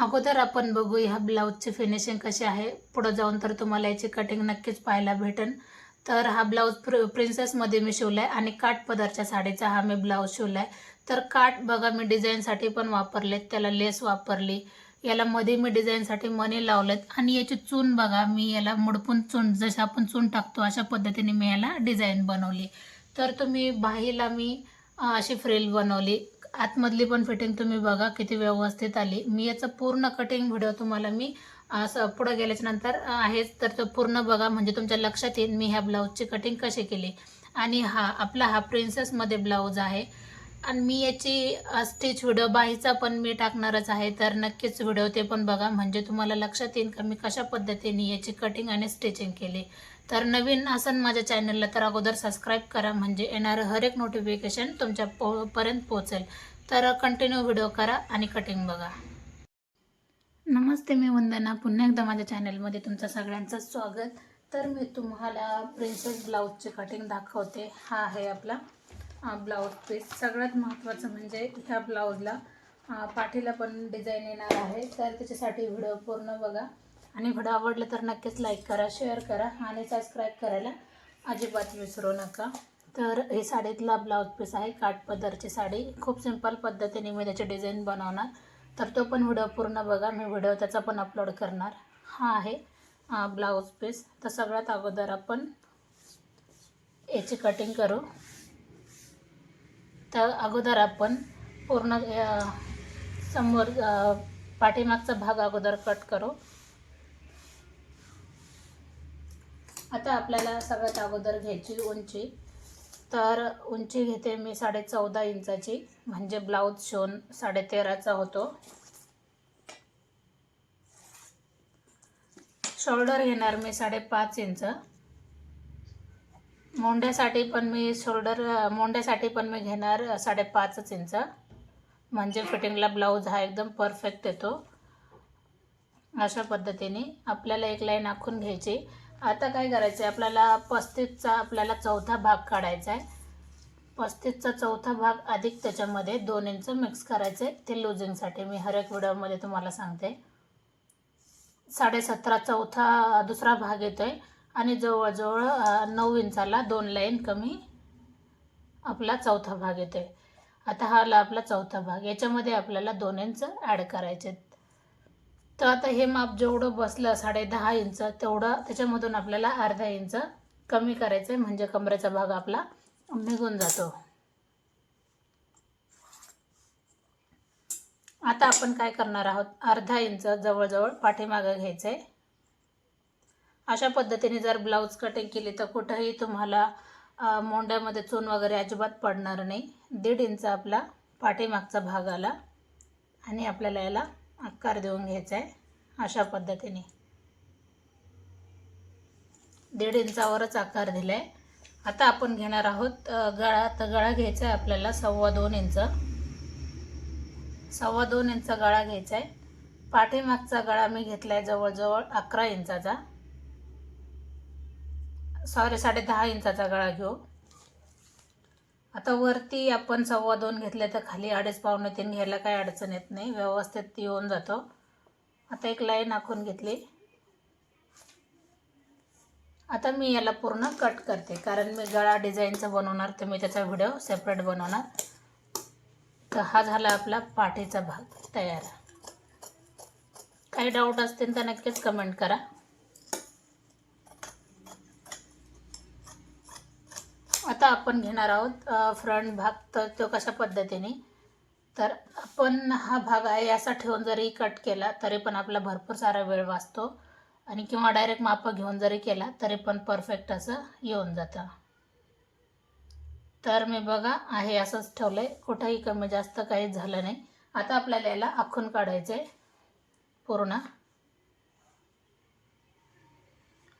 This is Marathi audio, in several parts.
अगोदर आपण बघू ह्या ब्लाऊजची फिनिशिंग कशी आहे. पुढं जाऊन तर तुम्हाला याची कटिंग नक्कीच पाहायला भेटेल तर हा ब्लाऊज प्र प्रिन्सेसमध्ये मी शिवला आहे आणि काठ पदरच्या साडीचा हा मी ब्लाऊज शिवला आहे तर काठ बघा मी डिझाईनसाठी पण वापरलेत त्याला लेस वापरली. याला मध्ये मी डिझाईनसाठी मणी लावलेत आणि याची चून बघा मी याला मुडपून चून जसं आपण चून टाकतो अशा पद्धतीने मी याला डिझाईन बनवली. तर तुम्ही बाहीला मी अशी फ्रिल बनवली. आतमधली पण फिटिंग तुम्ही बघा किती व्यवस्थित आली. मी याचं पूर्ण कटिंग व्हिडिओ तुम्हाला मी असं पुढं गेल्याच्यानंतर आहेच तर तो पूर्ण बघा. म्हणजे तुमच्या लक्षात येईल मी ह्या ब्लाऊजची कटिंग कशी केली. आणि हा आपला हा प्रिन्सेसमध्ये ब्लाऊज आहे. आणि मी याची स्टिच व्हिडिओ बाहीचा पण मी टाकणारच आहे. तर नक्कीच व्हिडिओ ते पण बघा. म्हणजे तुम्हाला लक्षात येईल का मी कशा पद्धतीने याची कटिंग आणि स्टिचिंग केली. तर नवीन असन माझ्या चॅनलला तर अगोदर सबस्क्राईब करा. म्हणजे येणारं हर एक नोटिफिकेशन तुमच्या पो पर्यंत पोहोचेल. तर कंटिन्यू व्हिडिओ करा आणि कटिंग बघा. नमस्ते मी वंदना. पुन्हा एकदा माझ्या चॅनलमध्ये तुमचं सगळ्यांचं स्वागत. तर मी तुम्हाला प्रिन्सेस ब्लाऊजची कटिंग दाखवते. हा आहे आपला ब्लाऊज पीस सगळ्यात महत्त्वाचं म्हणजे ह्या ब्लाऊजला पाठीला पण डिझाईन येणार आहे. तर त्याच्यासाठी व्हिडिओ पूर्ण बघा. आणि व्हिडिओ आवडलं तर नक्कीच लाईक करा शेअर करा आणि सबस्क्राईब करायला अजिबात विसरू नका. तर हे साडीतला ब्लाऊज पीस आहे काठपदरची साडी. खूप सिंपल पद्धतीने मी त्याचे डिझाईन बनवणार. तर तो पण व्हिडिओ पूर्ण बघा. मी व्हिडिओ त्याचा पण अपलोड करणार. हा आहे ब्लाऊज पीस तर सगळ्यात अगोदर आपण याची कटिंग करू. तर अगोदर आपण पूर्ण समोर पाठीमागचा भाग अगोदर कट करू. आता आपल्याला सगळ्यात अगोदर घ्यायची उंची. तर उंची घेते मी साडे चौदा इंचाची म्हणजे ब्लाऊज शिवून साडे तेराचा होतो. शोल्डर घेणार मी साडेपाच इंच. मोंड्यासाठी पण मी शोल्डर मोंड्यासाठी पण मी घेणार साडेपाचच इंच. म्हणजे फिटिंगला ब्लाऊज हा एकदम परफेक्ट येतो. अशा पद्धतीने आपल्याला एक लाईन आखून घ्यायची. आता काय करायचं आहे आपल्याला पस्तीसचा आपल्याला चौथा भाग काढायचा आहे पस्तीसचा चौथा भाग अधिक त्याच्यामध्ये दोन इंच मिक्स करायचं. आहे ते लुझिंगसाठी मी हर एक व्हिडिओमध्ये तुम्हाला सांगते. साडेसतरा चौथा दुसरा भाग येतो आहे आणि जवळजवळ नऊ इंचाला दोन लाईन कमी आपला चौथा भाग येतो आहे आता हा आला आपला चौथा भाग. याच्यामध्ये आपल्याला दोन इंच ॲड करायचे आहेत. तर आता हे माप जेवढं बसलं साडे दहा इंच तेवढं त्याच्यामधून आपल्याला अर्धा इंच कमी करायचं आहे म्हणजे कमरेचा भाग आपला निघून जातो. आता आपण काय करणार आहोत? अर्धा इंच जवळजवळ पाठीमागं घ्यायचं आहे अशा पद्धतीने जर ब्लाऊज कटिंग केली तर कुठंही तुम्हाला मोंड्यामध्ये चून वगैरे अजिबात पडणार नाही. दीड इंच आपला पाठीमागचा भाग आला आणि आपल्याला याला आकार देऊन घ्यायचा आहे अशा पद्धतीने. दीड इंचावरच आकार दिला आहे आता आपण घेणार आहोत गळा. तर गळा घ्यायचा आहे आपल्याला सव्वा दोन इंच. सव्वा दोन इंच गळा घ्यायचा आहे पाठीमागचा गळा मी घेतला आहे जवळजवळ अकरा इंचाचा. सॉरी साडे दहा इंचाचा गळा घेऊ. आता वरती आपण सव्वा दोन घेतले तर खाली अडीच पावणे तीन घ्यायला काही अडचण येत नाही. व्यवस्थित येऊन जातो. आता एक लाईन आखून घेतली. आता मी याला पूर्ण कट करते. कारण मी गळा डिझाईनचं बनवणार तर मी त्याचा व्हिडिओ सेपरेट बनवणार. तर हा झाला आपला पाठीचा भाग तयार. काही डाऊट असतील तर नक्कीच कमेंट करा. आता आपण घेणार आहोत फ्रंट भाग तर तो कशा पद्धतीने? तर आपण हा भाग आहे असा ठेवून जरी कट केला तरी पण आपला भरपूर सारा वेळ वाचतो आणि किंवा डायरेक्ट मापं घेऊन जरी केला तरी पण परफेक्ट असं येऊन जातं. तर मी बघा आहे असंच ठेवलं आहे कुठंही कमी जास्त काहीच झालं नाही. आता आपल्याला याला आखून काढायचं आहे पूर्ण.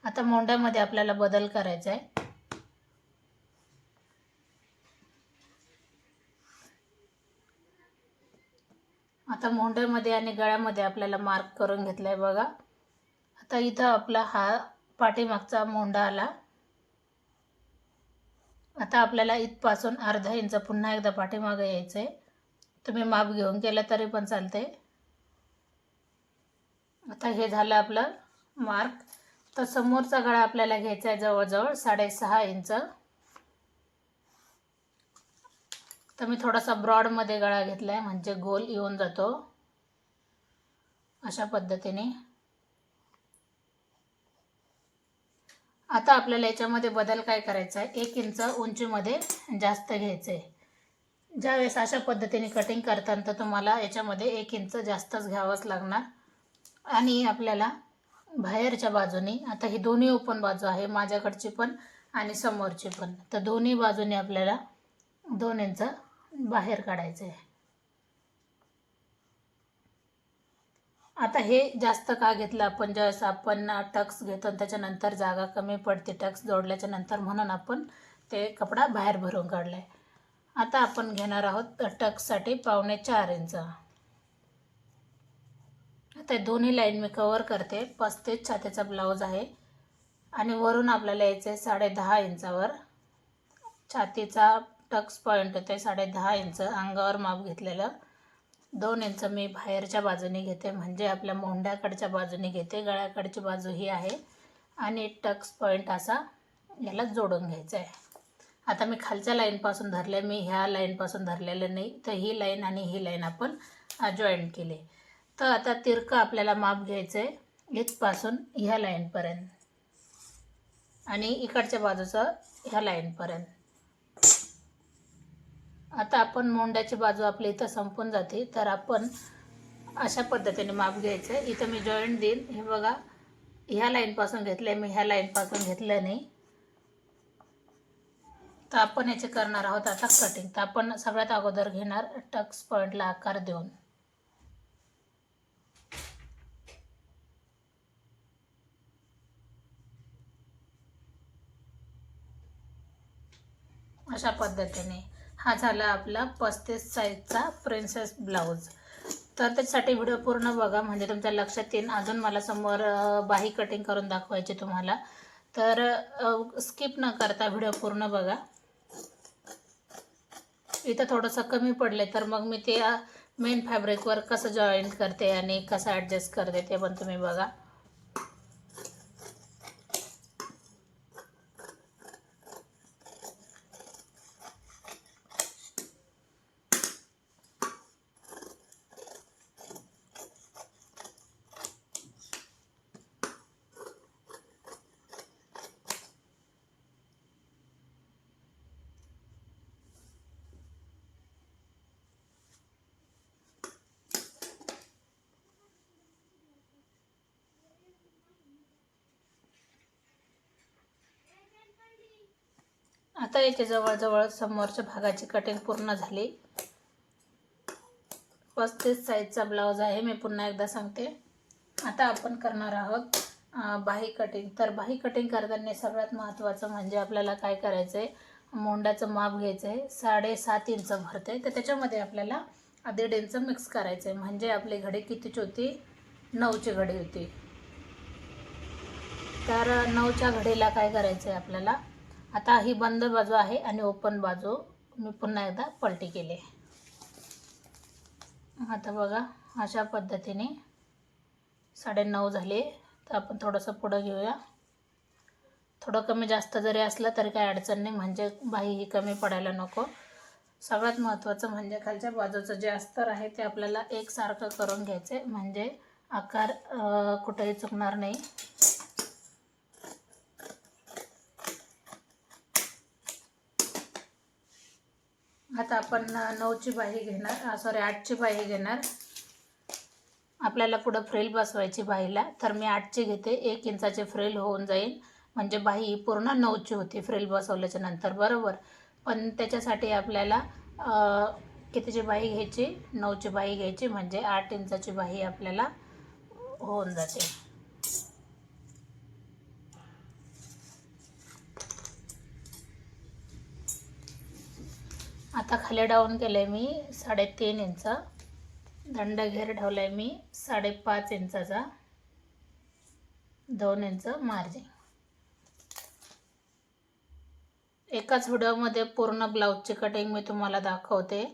आता मोंड्यामध्ये आपल्याला बदल करायचा आहे आता मोंड्यामध्ये आणि गळ्यामध्ये आपल्याला मार्क करून घेतला आहे बघा. आता इथं आपला हा पाठीमागचा मोंडा आला. आता आपल्याला इथपासून अर्धा इंच पुन्हा एकदा पाठीमागं यायचं आहे तुम्ही माप घेऊन केलं तरी पण चालते आता हे झालं आपलं मार्क तर समोरचा गळा आपल्याला घ्यायचा आहे जवळजवळ साडेसहा इंच. तर मी थोडासा ब्रॉडमध्ये गळा घेतला आहे म्हणजे गोल येऊन जातो. अशा पद्धतीने. आता आपल्याला याच्यामध्ये बदल काय करायचा आहे एक इंच उंचीमध्ये जास्त घ्यायचं आहे ज्यावेळेस अशा पद्धतीने कटिंग करताना तर तुम्हाला याच्यामध्ये एक इंच जास्तच घ्यावंच लागणार. आणि आपल्याला बाहेरच्या बाजूनी आता ही दोन्ही ओपन बाजू आहे माझ्याकडची पण आणि समोरची पण. तर दोन्ही बाजूने आपल्याला दोन इंच बाहेर काढायचं आहे आता हे जास्त का घेतलं आपण? ज्यावेळेस आपण टक्स घेतो आणि त्याच्यानंतर जागा कमी पडते टक्स जोडल्याच्या नंतर म्हणून आपण ते कपडा बाहेर भरून काढला आहे आता आपण घेणार आहोत टक्ससाठी पावणे चार इंच. आता दोन्ही लाईन मी कवर करते. पस्तीस छातीचा ब्लाऊज आहे. आणि वरून आपल्याला यायचं आहे साडे दहा इंचावर. छातीचा टक्स पॉईंट होते साडे दहा इंच अंगावर माप घेतलेलं. दोन इंच मी बाहेरच्या बाजूने घेते म्हणजे आपल्या मोंड्याकडच्या बाजूने घेते. गळ्याकडची बाजू ही आहे. आणि टक्स पॉईंट असा याला जोडून घ्यायचा आहे आता मी खालच्या लाईनपासून धरले मी ह्या लाईनपासून धरलेलं नाही. तर ही लाईन आणि ही लाईन आपण जॉईन केली. तर आता तिरकं आपल्याला माप घ्यायचं आहे इथपासून ह्या लाईनपर्यंत आणि इकडच्या बाजूचं ह्या लाईनपर्यंत आता आपण मोंड्याची बाजू आपली इथं संपून जाते. तर आपण अशा पद्धतीने माप घ्यायचं. आहे इथं मी जॉईंट देईन. हे बघा ह्या लाईनपासून घेतलं मी ह्या लाईनपासून घेतलं नाही. तर आपण याचे करणार आहोत आता कटिंग तर आपण सगळ्यात अगोदर घेणार टक्स पॉईंटला आकार देऊन. अशा पद्धतीने. हा झाला आपला पस्तीस साईजचा प्रिन्सेस ब्लाऊज तर त्याच्यासाठी व्हिडिओ पूर्ण बघा म्हणजे तुमच्या लक्षात येईल. अजून मला समोर बाही कटिंग करून दाखवायची तुम्हाला. तर स्किप न करता व्हिडिओ पूर्ण बघा. इथं थोडंसं कमी पडले तर मग मी ते मेन फॅब्रिकवर कसं जॉईंट करते आणि कसं ॲडजस्ट करते ते पण तुम्ही बघा. आता याच्या जवळजवळ समोरच्या भागाची कटिंग पूर्ण झाली. पस्तीस साईजचा ब्लाऊज आहे मी पुन्हा एकदा सांगते. आता आपण करणार आहोत बाही कटिंग तर बाही कटिंग करताना सगळ्यात महत्त्वाचं म्हणजे आपल्याला काय करायचं आहे मोंडाचं माप घ्यायचं आहे साडेसात इंच भरते. तर त्याच्यामध्ये आपल्याला दीड इंच मिक्स करायचं आहे म्हणजे आपली घडी कितीची होती? नऊची घडी होती. तर नऊच्या घडीला काय करायचं आहे आपल्याला? आता ही बंद बाजू आहे आणि ओपन बाजू मी पुन्हा एकदा पलटी केली आता बघा अशा पद्धतीने साडेनऊ झाले. तर आपण थोडंसं पुढं घेऊया. थोडं कमी जास्त जरी असलं तरी काही अडचण नाही म्हणजे बाही ही कमी पडायला नको. सगळ्यात महत्त्वाचं म्हणजे खालच्या बाजूचं जे अस्तर आहे ते आपल्याला एकसारखं करून घ्यायचं आहे म्हणजे आकार कुठेही चुकणार नाही. आता आपण नऊची बाही घेणार सॉरी आठची बाही घेणार. आपल्याला पुढं फ्रेल बसवायची बाहीला तर मी आठची घेते एक इंचाचे फ्रेल होऊन जाईल. म्हणजे बाही पूर्ण नऊची होती फ्रेल बसवल्याच्या नंतर बरोबर? पण त्याच्यासाठी आपल्याला कितीची बाही घ्यायची? नऊची बाही घ्यायची म्हणजे आठ इंचाची बाही आपल्याला होऊन जाते. आता खाली डाऊन केलं आहे मी साडेतीन इंच. दंड घेर ठेवला आहे मी साडेपाच इंचाचा. दोन इंच मार्जिन. एकाच व्हिडिओमध्ये पूर्ण ब्लाऊजची कटिंग मी तुम्हाला दाखवते.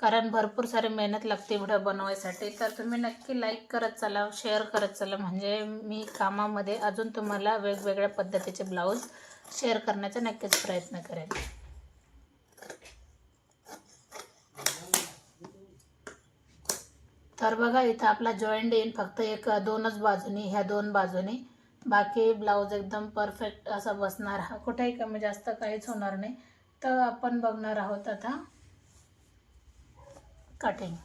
कारण भरपूर सारी मेहनत लागते व्हिडिओ बनवायसाठी. तर तुम्ही नक्की लाईक करत चला शेअर करत चला. म्हणजे मी कामामध्ये अजून तुम्हाला वेगवेगळ्या पद्धतीचे ब्लाऊज शेअर करण्याचा नक्कीच प्रयत्न करेन. तर बघा इथं आपला जॉईंट येईन फक्त एक दोनच बाजूनी ह्या दोन बाजूनी. बाकी ब्लाऊज एकदम परफेक्ट असा बसणार हा. कुठेही कमी म्हणजे जास्त काहीच होणार नाही. तर आपण बघणार आहोत आता कटिंग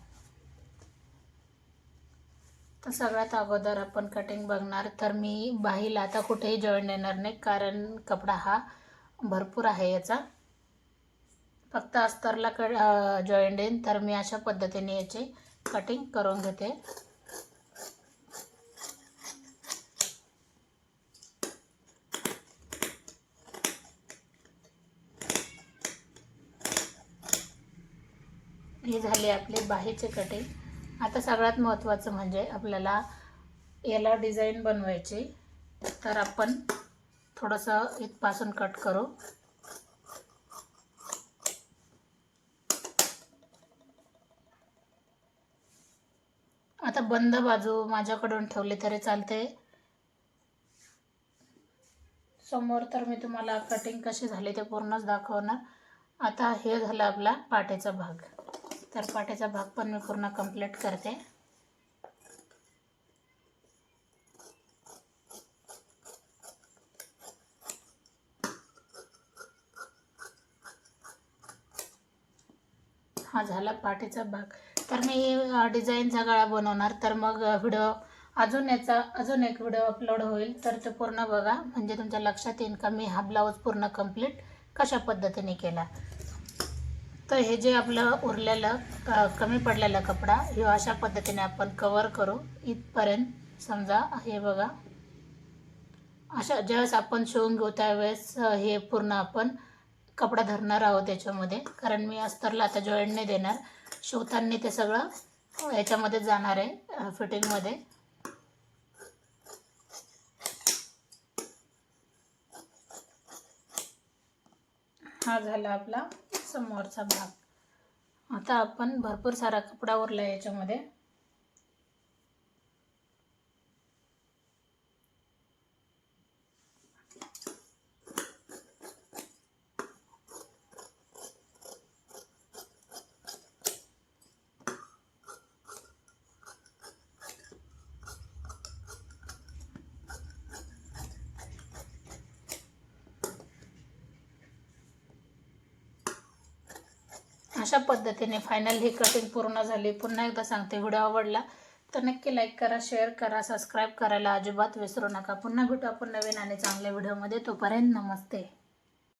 तर सगळ्यात अगोदर आपण कटिंग बघणार. तर मी बाहीला आता कुठेही जॉईंट येणार नाही कारण कपडा हा भरपूर आहे याचा. फक्त अस्तरला क जॉईंट येईन तर मी अशा पद्धतीने याची कटिंग करून घेते. हे झाले आपले बाहेरचे कटिंग. आता सगळ्यात महत्त्वाचं म्हणजे आपल्याला याला डिझाईन बनवायची. तर आपण थोडंसं इथपासून कट करू. आता बंद बाजू माझ्याकडून ठेवली तरी चालते. समोर तर मी तुम्हाला कटिंग कशी झाली ते पूर्णच दाखवणार. आता हे झालं आपला पाट्याचा भाग. तर पाट्याचा भाग पण मी पूर्ण कंप्लीट करते. हा झाला पाठीचा भाग. तर मी डिझाईनचा गळा बनवणार. तर मग व्हिडिओ अजून याचा अजून एक व्हिडिओ अपलोड होईल. तर ते पूर्ण बघा. म्हणजे तुमच्या लक्षात येईल का मी हा ब्लाऊज पूर्ण कंप्लीट कशा पद्धतीने केला. तर हे जे आपलं उरलेलं कमी पडलेला कपडा हे अशा पद्धतीने आपण कवर करू. इथपर्यंत समजा हे बघा. अशा ज्यावेळेस आपण शिवून घेऊ त्यावेळेस हे पूर्ण आपण कपडा धरणार आहोत त्याच्यामध्ये कारण मी अस्तरला आता जॉईंट नाही देणार. शिवताना ते सगळं याच्यामध्ये जाणार आहे फिटिंगमध्ये. हा झाला आपला समोरचा भाग. आता आपण भरपूर सारा कपडा उरला आहे याच्यामध्ये. अशा पद्धतीने फायनल ही कटिंग पूर्ण झाली. पुन्हा एकदा सांगते व्हिडिओ आवडला तर नक्की लाईक करा शेअर करा सबस्क्राईब करायला अजिबात विसरू नका. पुन्हा भेटू आपण नवीन आणि चांगल्या व्हिडिओमध्ये तोपर्यंत नमस्ते.